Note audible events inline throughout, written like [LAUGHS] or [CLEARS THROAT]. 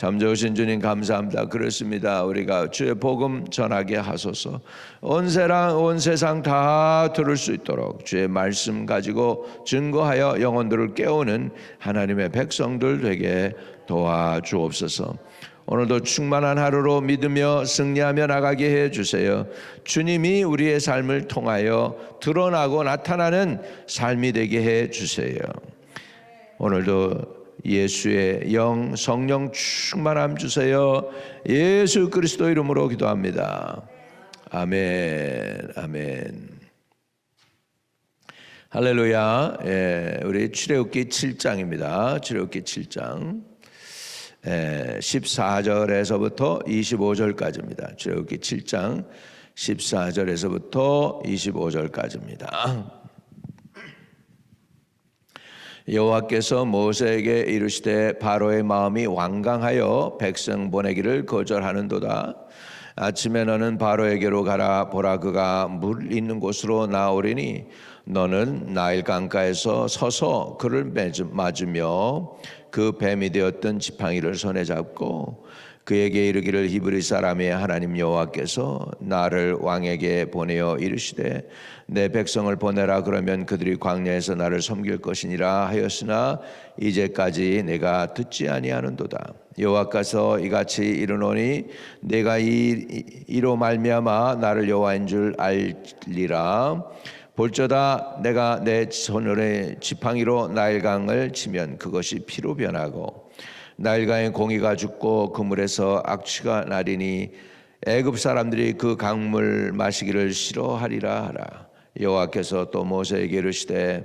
잠재우신 주님 감사합니다. 그렇습니다. 우리가 주의 복음 전하게 하소서. 온 세상 온 세상 다 들을 수 있도록 주의 말씀 가지고 증거하여 영혼들을 깨우는 하나님의 백성들 되게 도와주옵소서. 오늘도 충만한 하루로 믿으며 승리하며 나가게 해 주세요. 주님이 우리의 삶을 통하여 드러나고 나타나는 삶이 되게 해 주세요. 오늘도 예수의 영 성령 충만함 주세요. 예수 그리스도 이름으로 기도합니다. 아멘. 아멘. 할렐루야. 예, 우리 출애굽기 7장입니다. 출애굽기 7장. 예, 14절에서부터 25절까지입니다. 출애굽기 7장 14절에서부터 25절까지입니다. 여호와께서 모세에게 이르시되 바로의 마음이 완강하여 백성 보내기를 거절하는도다. 아침에 너는 바로에게로 가라 보라 그가 물 있는 곳으로 나오리니 너는 나일 강가에서 서서 그를 맞으며 그 뱀이 되었던 지팡이를 손에 잡고 그에게 이르기를 히브리 사람의 하나님 여호와께서 나를 왕에게 보내어 이르시되 내 백성을 보내라 그러면 그들이 광야에서 나를 섬길 것이니라 하였으나 이제까지 내가 듣지 아니하는도다. 여호와께서 이같이 이르노니 내가 이 이로 말미암아 나를 여호와인 줄 알리라 볼저다 내가 내 손으로 지팡이로 나일강을 치면 그것이 피로 변하고 나일강의 공이가 죽고 그물에서 악취가 나리니 애굽 사람들이 그 강물 마시기를 싫어하리라 하라. 여호와께서 또 모세에게 이르시되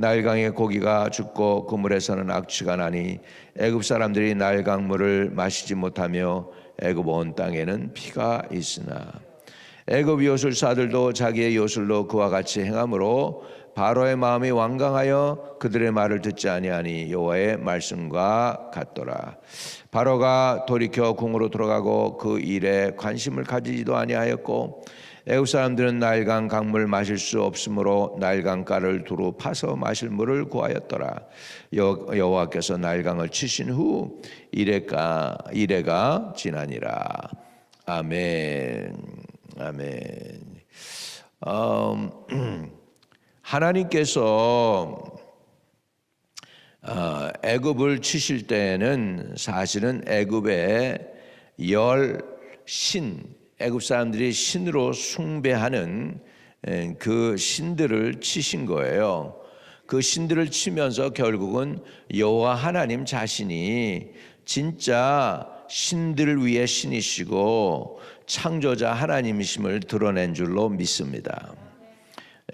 나일강의 고기가 죽고 그 물에서는 악취가 나니 애굽 사람들이 나일강 물을 마시지 못하며 애굽 온 땅에는 피가 있으나 애굽 요술사들도 자기의 요술로 그와 같이 행함으로 바로의 마음이 완강하여 그들의 말을 듣지 아니하니 여호와의 말씀과 같더라. 바로가 돌이켜 궁으로 돌아가고 그 일에 관심을 가지지도 아니하였고 애굽 사람들은 나일강 강물 마실 수 없으므로 나일강가를 두루 파서 마실 물을 구하였더라. 여호와께서 나일강을 치신 후 이래가 이래가 지나니라. 아멘. 아멘. 음, [CLEARS THROAT] 하나님께서 어, 애굽을 치실 때는 사실은 애굽의 열 신, 애굽 사람들이 신으로 숭배하는 그 신들을 치신 거예요. 그 신들을 치면서 결국은 여호와 하나님 자신이 진짜 신들을 위해 신이시고 창조자 하나님이심을 드러낸 줄로 믿습니다.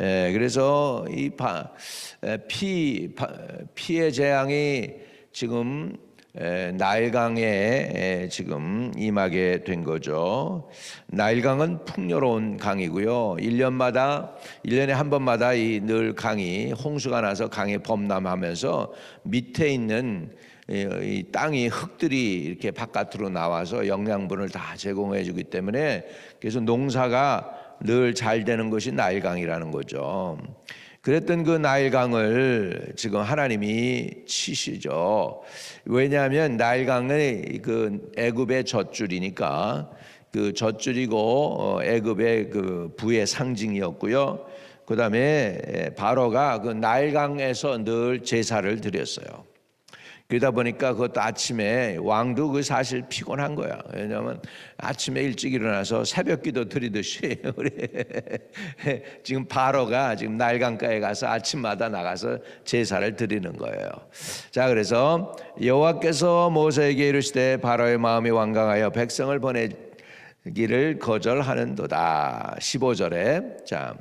예, 그래서 이 피, 피의 재앙이 지금 나일강에 지금 임하게 된 거죠. 나일강은 풍요로운 강이고요. 1년마다 1년에 한 번마다 이 늘 강이 홍수가 나서 강이 범람하면서 밑에 있는 이 땅이 흙들이 이렇게 바깥으로 나와서 영양분을 다 제공해 주기 때문에 그래서 농사가 늘 잘 되는 것이 나일강이라는 거죠. 그랬던 그 나일강을 지금 하나님이 치시죠. 왜냐하면 나일강은 그 애굽의 젖줄이니까 그 젖줄이고 어, 애굽의 그 부의 상징이었고요. 그다음에 바로가 그 나일강에서 늘 제사를 드렸어요. 그러다 보니까 그것도 아침에 왕도 그 사실 피곤한 거야. 왜냐하면 아침에 일찍 일어나서 새벽기도 드리듯이 [LAUGHS] 우리 [LAUGHS] 지금 바로가 지금 날강가에 가서 아침마다 나가서 제사를 드리는 거예요. 자 그래서 여호와께서 모세에게 이르시되 바로의 마음이 완강하여 백성을 보내기를 거절하는도다. 15절에 자.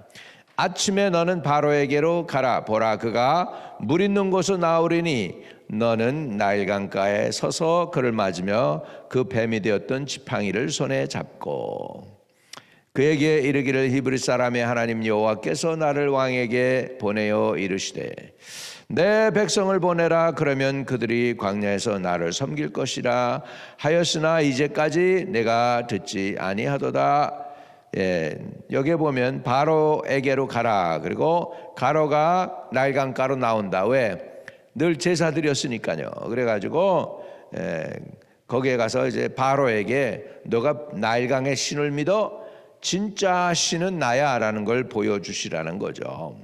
아침에 너는 바로에게로 가라 보라 그가 물 있는 곳으로 나오리니 너는 나일 강가에 서서 그를 맞으며 그 뱀이 되었던 지팡이를 손에 잡고 그에게 이르기를 히브리 사람의 하나님 여호와께서 나를 왕에게 보내어 이르시되 내 백성을 보내라. 그러면 그들이 광야에서 나를 섬길 것이라 하였으나 이제까지 내가 듣지 아니하도다. 예, 여기에 보면 바로에게로 가라. 그리고 가로가 날강가로 나온다. 왜 늘 제사 드렸으니까요 그래가지고 예, 거기에 가서 이제 바로에게 너가 나일강의 신을 믿어 진짜 신은 나야라는 걸 보여주시라는 거죠.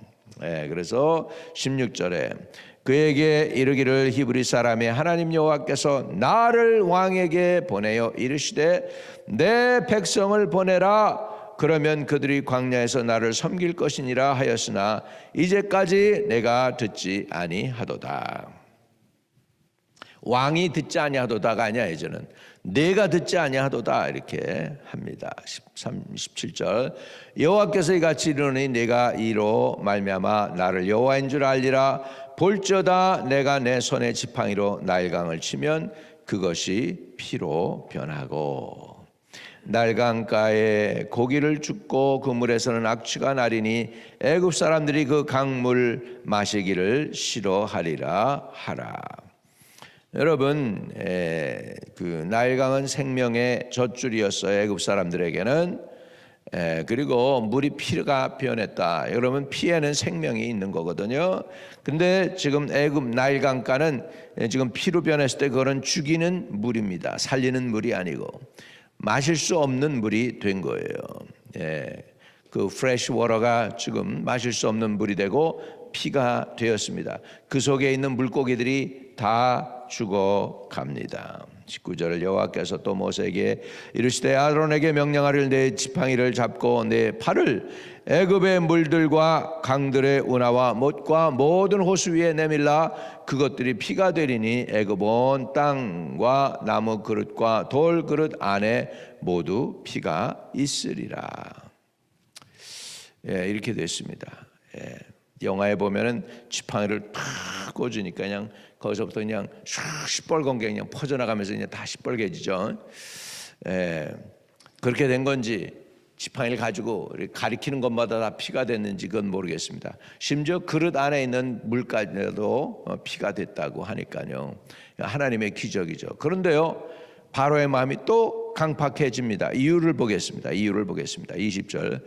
예, 그래서 16절에 그에게 이르기를 히브리 사람의 하나님 여호와께서 나를 왕에게 보내어 이르시되 내 백성을 보내라 그러면 그들이 광야에서 나를 섬길 것이니라 하였으나 이제까지 내가 듣지 아니하도다. 왕이 듣지 아니하도다가 아니야 이제는 내가 듣지 아니하도다 이렇게 합니다. 13, 17절 여호와께서 이같이 이르노니 내가 이로 말미암아 나를 여호와인 줄 알리라 볼지어다 내가 내 손에 지팡이로 날강을 치면 그것이 피로 변하고 날강가에 고기를 줍고 그 물에서는 악취가 나리니 애굽 사람들이 그 강물 마시기를 싫어하리라 하라. 여러분, 에, 그 나일강은 생명의 젖줄이었어요. 애굽 사람들에게는. 에, 그리고 물이 피가 변했다. 여러분 피에는 생명이 있는 거거든요. 근데 지금 애굽 나일강가는 지금 피로 변했을 때 그거는 죽이는 물입니다. 살리는 물이 아니고 마실 수 없는 물이 된 거예요. 예. 그 프레시 워터가 지금 마실 수 없는 물이 되고 피가 되었습니다. 그 속에 있는 물고기들이 다 죽어 갑니다. 19절 여호와께서 또 모세에게 이르시되 아론에게 명령하를 내 지팡이를 잡고 내 팔을 애굽의 물들과 강들의 운하와 못과 모든 호수 위에 내밀라 그것들이 피가 되리니 애굽 온 땅과 나무 그릇과 돌 그릇 안에 모두 피가 있으리라. 예, 이렇게 됐습니다. 예. 영화에 보면은 지팡이를 탁 꽂으니까 그냥 거기서부터 그냥 슉 시뻘건 게 그냥 퍼져나가면서 그냥 다 시뻘개지죠. 예, 그렇게 된 건지 지팡이를 가지고 가리키는 것마다 다 피가 됐는지 그건 모르겠습니다. 심지어 그릇 안에 있는 물까지도 피가 됐다고 하니까요. 하나님의 기적이죠. 그런데요, 바로의 마음이 또 강팍해집니다. 이유를 보겠습니다. 이유를 보겠습니다. 20절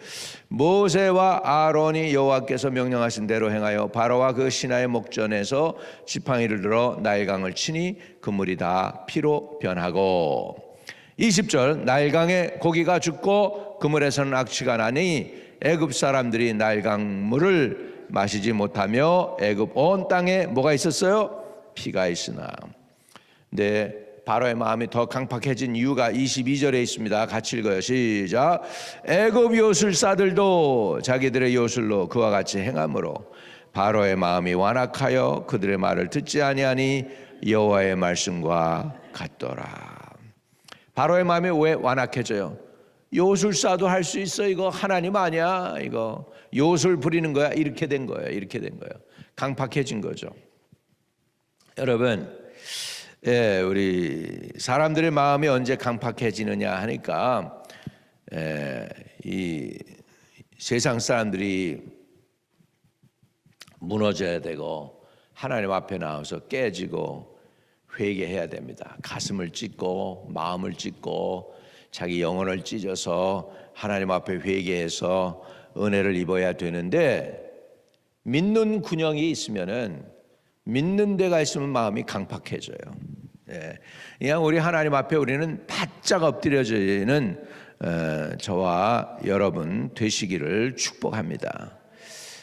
모세와 아론이 여호와께서 명령하신 대로 행하여 바로와 그 신하의 목전에서 지팡이를 들어 나일강을 치니 그 물이 다 피로 변하고 20절 나일강에 고기가 죽고 그물에서는 악취가 나니 애굽 사람들이 나일강 물을 마시지 못하며 애굽 온 땅에 뭐가 있었어요? 피가 있으나. 네, 바로의 마음이 더 강팍해진 이유가 22절에 있습니다. 같이 읽어요. 시작. 애굽 요술사들도 자기들의 요술로 그와 같이 행함으로 바로의 마음이 완악하여 그들의 말을 듣지 아니하니 여호와의 말씀과 같더라. 바로의 마음이 왜 완악해져요? 요술사도 할 수 있어 이거 하나님 아니야 이거 요술 부리는 거야 이렇게 된 거예요 이렇게 된 거예요 강팍해진 거죠 여러분 예, 우리 사람들의 마음이 언제 강팍해지느냐 하니까 예, 이 세상 사람들이 무너져야 되고 하나님 앞에 나와서 깨지고 회개해야 됩니다. 가슴을 찢고 마음을 찢고 자기 영혼을 찢어서 하나님 앞에 회개해서 은혜를 입어야 되는데 믿는 군영이 있으면은 믿는 데가 있으면 마음이 강팍해져요. 예. 그냥 우리 하나님 앞에 우리는 바짝 엎드려지는 어, 저와 여러분 되시기를 축복합니다.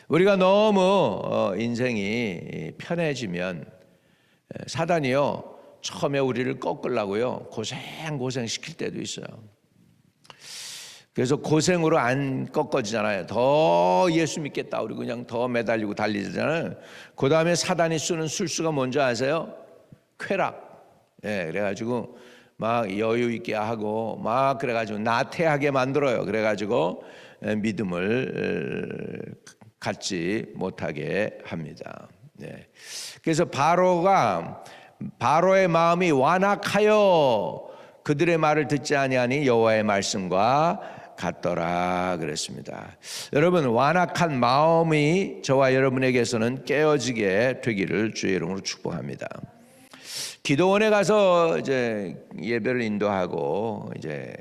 우리가 너무 어, 인생이 편해지면 사단이요 처음에 우리를 꺾으려고요 고생 고생 시킬 때도 있어요. 그래서 고생으로 안 꺾어지잖아요. 더 예수 믿겠다. 우리 그냥 더 매달리고 달리잖아요. 그 다음에 사단이 쓰는 술수가 뭔지 아세요? 쾌락. 예, 그래가지고 막 여유 있게 하고 막 그래가지고 나태하게 만들어요. 그래가지고 믿음을 갖지 못하게 합니다. 네. 그래서 바로가 바로의 마음이 완악하여 그들의 말을 듣지 아니하니 여호와의 말씀과 같더라 그랬습니다. 여러분 완악한 마음이 저와 여러분에게서는 깨어지게 되기를 주의 이름으로 축복합니다. 기도원에 가서 이제 예배를 인도하고 이제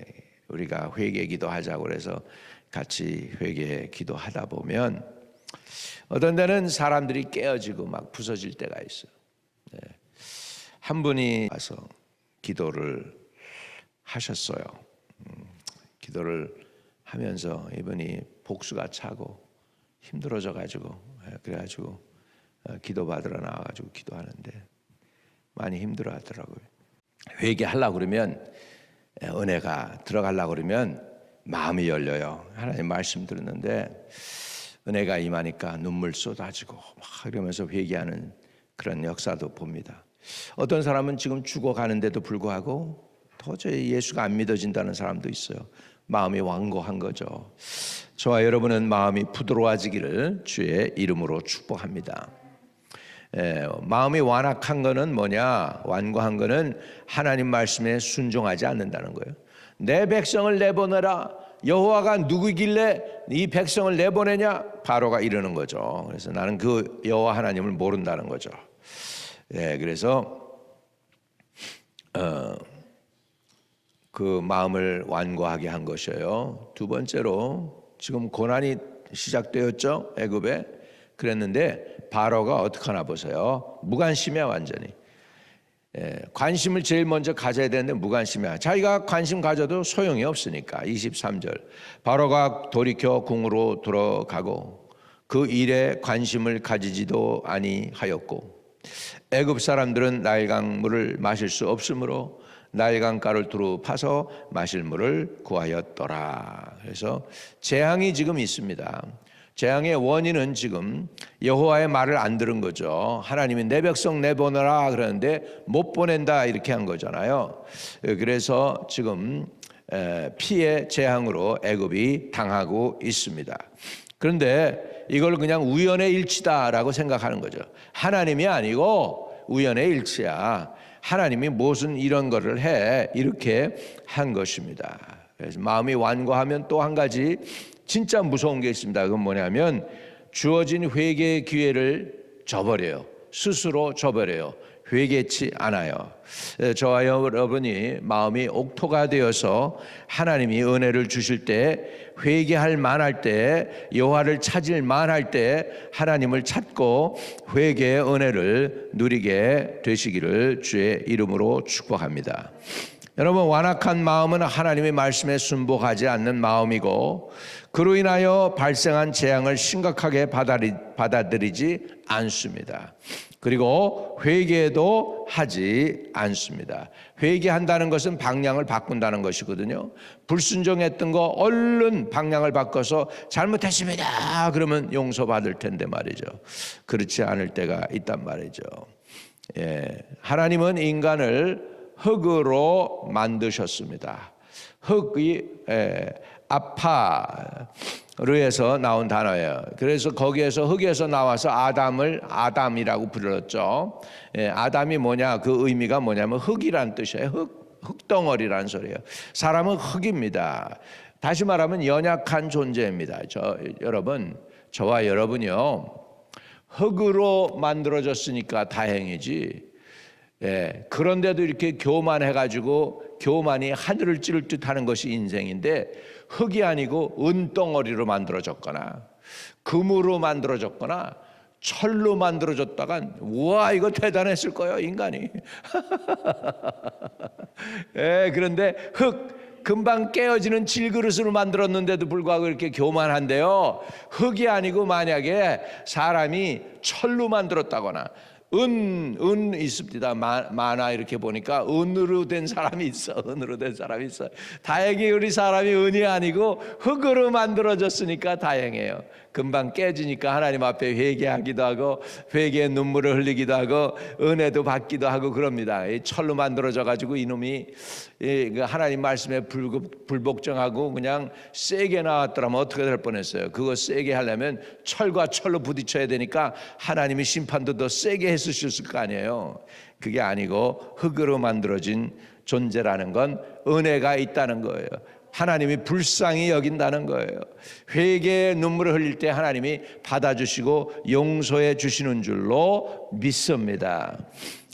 우리가 회개 기도하자고 그래서 같이 회개 기도하다 보면 어떤 데는 사람들이 깨어지고 막 부서질 때가 있어요. 네. 한 분이 와서 기도를 하셨어요. 음, 기도를 하면서 이분이 복수가 차고 힘들어져 가지고 그래가지고 어, 기도 받으러 나와가지고 기도하는데 많이 힘들어 하더라고요. 회개하려고 그러면 은혜가 들어가려고 그러면 마음이 열려요. 하나님 말씀 들었는데 은혜가 임하니까 눈물 쏟아지고 막 이러면서 회개하는 그런 역사도 봅니다. 어떤 사람은 지금 죽어가는데도 불구하고 도저히 예수가 안 믿어진다는 사람도 있어요. 마음이 완고한 거죠. 저와 여러분은 마음이 부드러워지기를 주의 이름으로 축복합니다. 예, 마음이 완악한 거는 뭐냐? 완고한 거는 하나님 말씀에 순종하지 않는다는 거예요. 내 백성을 내보내라. 여호와가 누구길래 이 백성을 내보내냐? 바로가 이러는 거죠. 그래서 나는 그 여호와 하나님을 모른다는 거죠. 예, 그래서 어, 그 마음을 완고하게 한 것이에요. 두 번째로 지금 고난이 시작되었죠. 애굽에 그랬는데 바로가 어떻게 하나 보세요. 무관심이야 완전히. 예, 관심을 제일 먼저 가져야 되는데 무관심이야. 자기가 관심 가져도 소용이 없으니까. 23절. 바로가 돌이켜 궁으로 들어가고 그 일에 관심을 가지지도 아니하였고 애굽 사람들은 나일강 물을 마실 수 없으므로 나일강 가를 두루 파서 마실 물을 구하였더라. 그래서 재앙이 지금 있습니다. 재앙의 원인은 지금 여호와의 말을 안 들은 거죠. 하나님이 내 백성 내보내라 그러는데 못 보낸다 이렇게 한 거잖아요. 그래서 지금 피해 재앙으로 애굽이 당하고 있습니다. 그런데 이걸 그냥 우연의 일치다라고 생각하는 거죠. 하나님이 아니고 우연의 일치야. 하나님이 무슨 이런 거를 해 이렇게 한 것입니다. 그래서 마음이 완고하면 또 한 가지 진짜 무서운 게 있습니다. 그건 뭐냐면 주어진 회개의 기회를 저버려요. 스스로 저버려요. 회개치 않아요. 저와 여러분이 마음이 옥토가 되어서 하나님이 은혜를 주실 때 회개할 만할 때 여호와를 찾을 만할 때 하나님을 찾고 회개의 은혜를 누리게 되시기를 주의 이름으로 축복합니다. 여러분 완악한 마음은 하나님의 말씀에 순복하지 않는 마음이고 그로 인하여 발생한 재앙을 심각하게 받아들이지 않습니다. 그리고 회개도 하지 않습니다. 회개한다는 것은 방향을 바꾼다는 것이거든요. 불순종했던 거 얼른 방향을 바꿔서 잘못했습니다. 그러면 용서받을 텐데 말이죠. 그렇지 않을 때가 있단 말이죠. 예. 하나님은 인간을 흙으로 만드셨습니다. 흙이 예, 아파 르에서 나온 단어예요. 그래서 거기에서 흙에서 나와서 아담을 아담이라고 불렀죠. 예, 아담이 뭐냐 그 의미가 뭐냐면 흙이란 뜻이에요. 흙 흙덩어리란 소리예요. 사람은 흙입니다. 다시 말하면 연약한 존재입니다. 저 여러분 저와 여러분이요 흙으로 만들어졌으니까 다행이지. 예, 그런데도 이렇게 교만해가지고 교만이 하늘을 찌를 듯 하는 것이 인생인데 흙이 아니고 은덩어리로 만들어졌거나 금으로 만들어졌거나 철로 만들어졌다간 우와 이거 대단했을 거예요 인간이. [LAUGHS] 예, 그런데 흙 금방 깨어지는 질그릇으로 만들었는데도 불구하고 이렇게 교만한데요. 흙이 아니고 만약에 사람이 철로 만들었다거나 은, 은 있습니다. 마, 만화 이렇게 보니까 은으로 된 사람이 있어. 은으로 된 사람이 있어. 다행히 우리 사람이 은이 아니고 흙으로 만들어졌으니까 다행이에요. 금방 깨지니까 하나님 앞에 회개하기도 하고 회개의 눈물을 흘리기도 하고 은혜도 받기도 하고 그럽니다. 이 철로 만들어져 가지고 이놈이 이그 하나님 말씀에 불- 불복종하고 그냥 세게 나왔더라면 어떻게 될 뻔했어요. 그거 세게 하려면 철과 철로 부딪혀야 되니까 하나님이 심판도 더 세게 했으셨을 거 아니에요. 그게 아니고 흙으로 만들어진 존재라는 건 은혜가 있다는 거예요. 하나님이 불쌍히 여긴다는 거예요. 회개의 눈물을 흘릴 때 하나님이 받아주시고 용서해 주시는 줄로 믿습니다.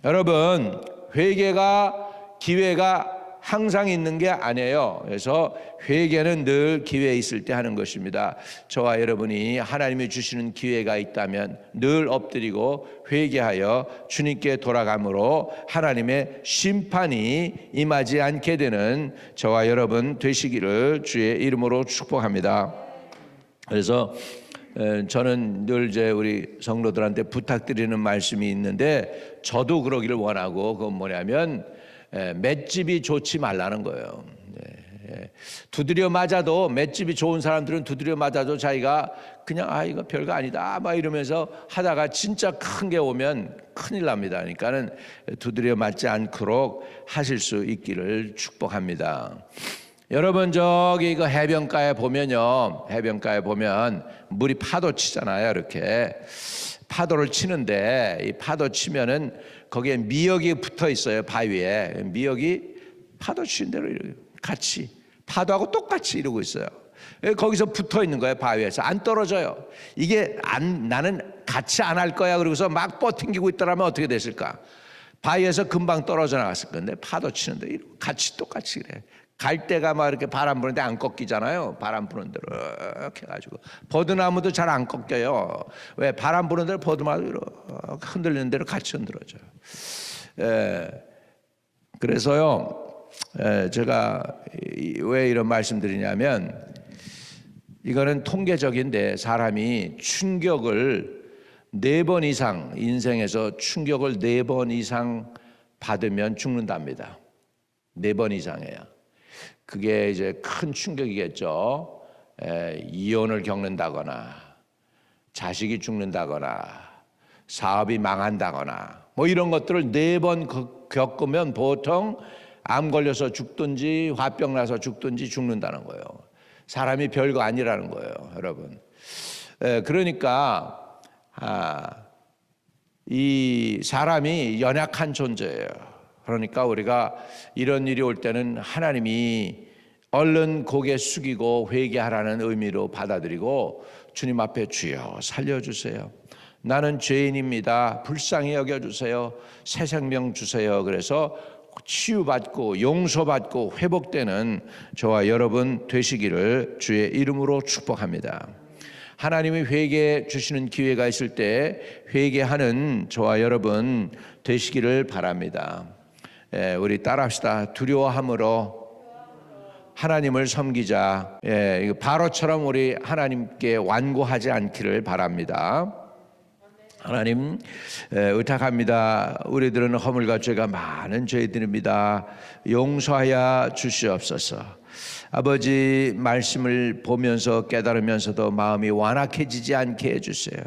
여러분, 회개가 기회가 항상 있는 게 아니에요. 그래서 회개는 늘 기회 있을 때 하는 것입니다. 저와 여러분이 하나님이 주시는 기회가 있다면 늘 엎드리고 회개하여 주님께 돌아감으로 하나님의 심판이 임하지 않게 되는 저와 여러분 되시기를 주의 이름으로 축복합니다. 그래서 에, 저는 늘 이제 우리 성도들한테 부탁드리는 말씀이 있는데 저도 그러기를 원하고 그건 뭐냐면 에, 맷집이 좋지 말라는 거예요. 예, 예. 두드려 맞아도 맷집이 좋은 사람들은 두드려 맞아도 자기가 그냥 아 이거 별거 아니다 막 이러면서 하다가 진짜 큰 게 오면 큰일 납니다. 그러니까는 두드려 맞지 않도록 하실 수 있기를 축복합니다. 여러분 저기 그 해변가에 보면요 해변가에 보면 물이 파도 치잖아요 이렇게 파도를 치는데 이 파도 치면은 거기에 미역이 붙어 있어요 바위에. 미역이 파도 치는 대로 이렇게 같이 파도하고 똑같이 이러고 있어요. 거기서 붙어 있는 거예요 바위에서. 안 떨어져요. 이게 안 나는 같이 안 할 거야 그러고서 막 버팅기고 있더라면 어떻게 됐을까? 바위에서 금방 떨어져 나갔을 건데 파도 치는데 같이 똑같이 그래. 갈 때가 막 이렇게 바람 부는데 안 꺾이잖아요. 바람 부는 대로 이렇게 해가지고 버드나무도 잘 안 꺾여요. 왜 바람 부는 대로 버드나무 이렇게 흔들리는 대로 같이 흔들어져요. 예, 그래서요, 예, 제가 이- 왜 이런 말씀드리냐면 이거는 통계적인데 사람이 충격을 네 번 이상 인생에서 충격을 네 번 이상 받으면 죽는답니다. 네 번 이상이야. 그게 이제 큰 충격이겠죠. 에, 이혼을 겪는다거나 자식이 죽는다거나 사업이 망한다거나 뭐 이런 것들을 네 번 겪으면 보통 암 걸려서 죽든지 화병 나서 죽든지 죽는다는 거예요. 사람이 별거 아니라는 거예요, 여러분. 에, 그러니까 아, 이 사람이 연약한 존재예요. 그러니까 우리가 이런 일이 올 때는 하나님이 얼른 고개 숙이고 회개하라는 의미로 받아들이고 주님 앞에 주여 살려주세요. 나는 죄인입니다. 불쌍히 여겨주세요. 새 생명 주세요. 그래서 치유받고 용서받고 회복되는 저와 여러분 되시기를 주의 이름으로 축복합니다. 하나님이 회개 주시는 기회가 있을 때 회개하는 저와 여러분 되시기를 바랍니다. 예, 우리 따라합시다. 두려워함으로 하나님을 섬기자. 예, 바로처럼 우리 하나님께 완고하지 않기를 바랍니다. 하나님 에, 의탁합니다. 우리들은 허물과 죄가 많은 죄들입니다. 용서하여 주시옵소서. 아버지 말씀을 보면서 깨달으면서도 마음이 완악해지지 않게 해주세요.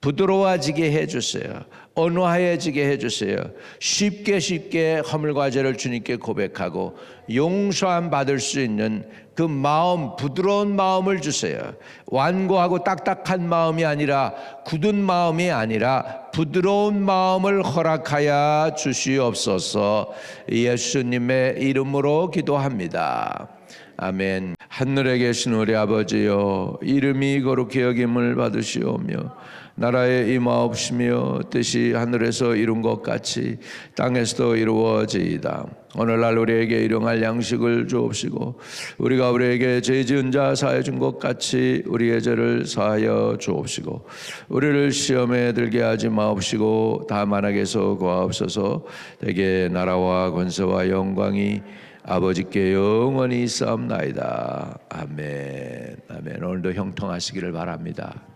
부드러워지게 해주세요. 온화해지게 해주세요. 쉽게 쉽게 허물과 죄를 주님께 고백하고 용서함 받을 수 있는 그 마음, 부드러운 마음을 주세요. 완고하고 딱딱한 마음이 아니라 굳은 마음이 아니라 부드러운 마음을 허락하여 주시옵소서 예수님의 이름으로 기도합니다. 아멘. 하늘에 계신 우리 아버지여 이름이 거룩히 여김을 받으시오며 나라에 임하옵시며 뜻이 하늘에서 이룬 것 같이 땅에서도 이루어지이다. 오늘날 우리에게 일용할 양식을 주옵시고 우리가 우리에게 죄 지은 자 사해 준것 같이 우리의 죄를 사하여 주옵시고 우리를 시험에 들게 하지 마옵시고 다만 악에서 구하옵소서 대개 나라와 권세와 영광이 아버지께 영원히 싸움나이다. 아멘. 아멘. 오늘도 형통하시기를 바랍니다.